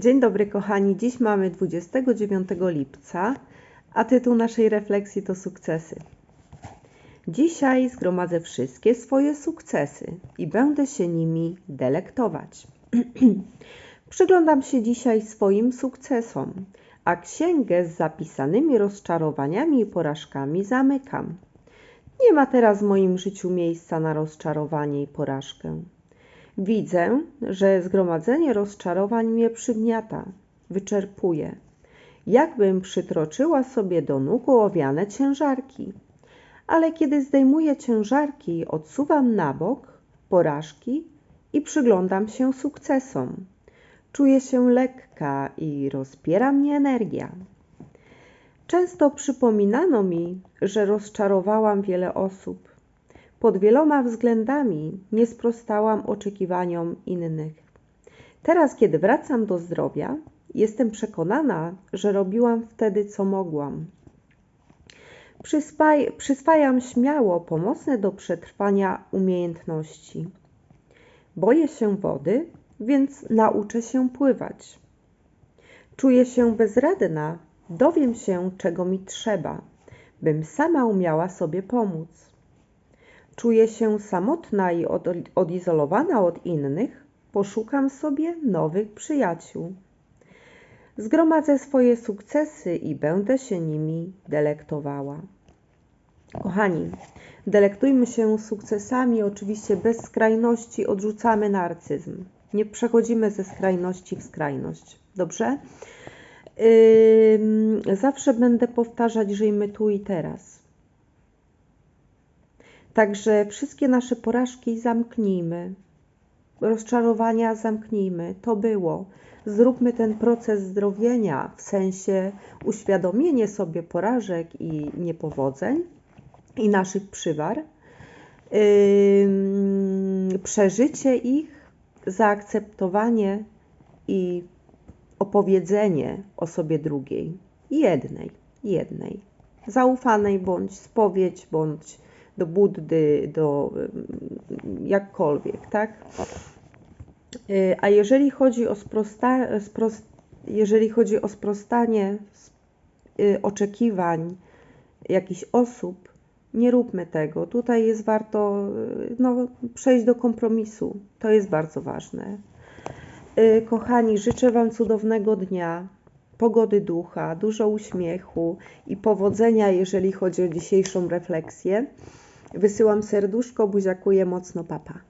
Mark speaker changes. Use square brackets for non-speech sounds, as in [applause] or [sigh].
Speaker 1: Dzień dobry kochani, dziś mamy 29 lipca, a tytuł naszej refleksji to sukcesy. Dzisiaj zgromadzę wszystkie swoje sukcesy i będę się nimi delektować. [clears throat] Przyglądam się dzisiaj swoim sukcesom, a księgę z zapisanymi rozczarowaniami i porażkami zamykam. Nie ma teraz w moim życiu miejsca na rozczarowanie i porażkę. Widzę, że zgromadzenie rozczarowań mnie przygniata, wyczerpuje. Jakbym przytroczyła sobie do nóg ołowiane ciężarki. Ale kiedy zdejmuję ciężarki, odsuwam na bok porażki i przyglądam się sukcesom. Czuję się lekka i rozpiera mnie energia. Często przypominano mi, że rozczarowałam wiele osób. Pod wieloma względami nie sprostałam oczekiwaniom innych. Teraz, kiedy wracam do zdrowia, jestem przekonana, że robiłam wtedy, co mogłam. Przyspaj, przyswajam śmiało pomocne do przetrwania umiejętności. Boję się wody, więc nauczę się pływać. Czuję się bezradna, dowiem się, czego mi trzeba, bym sama umiała sobie pomóc. Czuję się samotna i od, odizolowana od innych, poszukam sobie nowych przyjaciół. Zgromadzę swoje sukcesy i będę się nimi delektowała. Kochani, delektujmy się sukcesami, oczywiście bez skrajności odrzucamy narcyzm. Nie przechodzimy ze skrajności w skrajność. Dobrze? Yy, zawsze będę powtarzać, żyjmy tu i teraz. Także wszystkie nasze porażki zamknijmy, rozczarowania zamknijmy. To było. Zróbmy ten proces zdrowienia, w sensie uświadomienie sobie porażek i niepowodzeń i naszych przywar, yy, przeżycie ich, zaakceptowanie i opowiedzenie o sobie drugiej, jednej, jednej, zaufanej bądź spowiedź, bądź do Buddy, do jakkolwiek, tak? Y, a jeżeli chodzi o, sprosta, sprost, jeżeli chodzi o sprostanie y, oczekiwań jakichś osób, nie róbmy tego. Tutaj jest warto y, no, przejść do kompromisu. To jest bardzo ważne. Kochani, życzę Wam cudownego dnia, pogody ducha, dużo uśmiechu i powodzenia, jeżeli chodzi o dzisiejszą refleksję. Wysyłam serduszko, buziakuję mocno, papa.